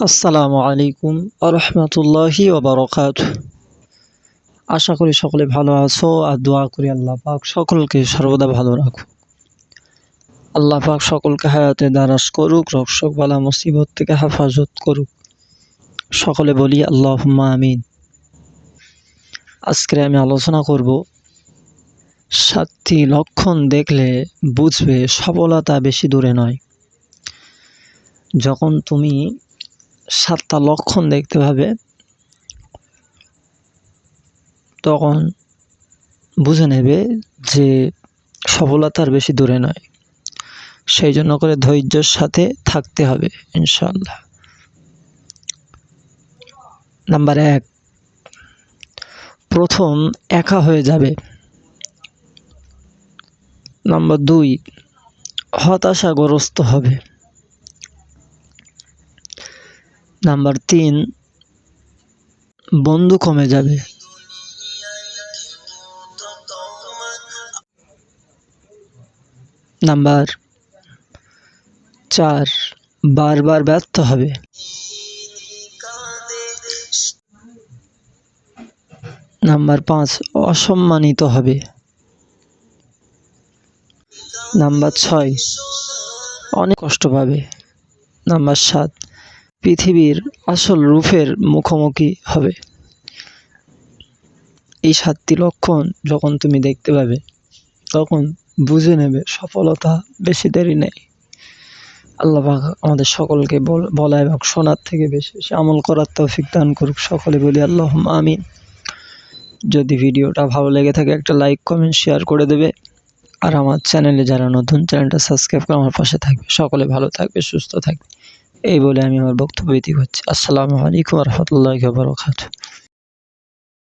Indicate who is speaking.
Speaker 1: আসসালামু আলাইকুম আরহামতুল্লাহি ওবরকাত আশা করি সকলে ভালো আছো আর দোয়া করি আল্লাহ পাক সকলকে সর্বদা ভালো রাখুক। আল্লাহ পাক সকলকে হায়াতে দারাজ করুক, রক্ষক বালা মুসিবত থেকে হেফাজত করুক। সকলে বলি আল্লাহ আমিন। আজকে আমি আলোচনা করব সাতটি লক্ষণ দেখলে বুঝবে সফলতা বেশি দূরে নয়। যখন তুমি সাতটা লক্ষণ দেখতে পাবে। তখন বুঝে নেবে যে সফলতার বেশি দূরে নয়। সেই জন্য করে ধৈর্যের সাথে থাকতে হবে ইনশাল্লাহ নাম্বার এক, প্রথম একা হয়ে যাবে। নাম্বার দুই, হতাশাগ্রস্ত হবে। নাম্বার তিন, বন্ধু কমে যাবে। নাম্বার চার, বারবার ব্যর্থ হবে। নাম্বার পাঁচ, অসম্মানিত হবে। নাম্বার ছয়, অনেক কষ্ট পাবে। নাম্বার সাত পৃথিবীর আসল রূপের মুখোমুখি হবে। এই সাতটি লক্ষণ যখন তুমি দেখতে পাবে, তখন বুঝে নেবে সফলতা বেশি দেরি নেই। আল্লাহ আমাদের সকলকে বল- এবং শোনার থেকে বেশি বেশি আমল করার তৌফিক দান করুক। সকলে বলি আল্লাহ আমিন। যদি ভিডিওটা ভালো লেগে থাকে, একটা লাইক, কমেন্ট, শেয়ার করে দেবে। আর আমার চ্যানেলে যারা নতুন, চ্যানেলটা সাবস্ক্রাইব করে আমার পাশে থাকবে। সকলে ভালো থাকবে, সুস্থ থাকবে। এই বলে আমি আমার বক্তব্য ইতি করছি আসসালামু আলাইকুম রহমতুল্লাহ বরকাত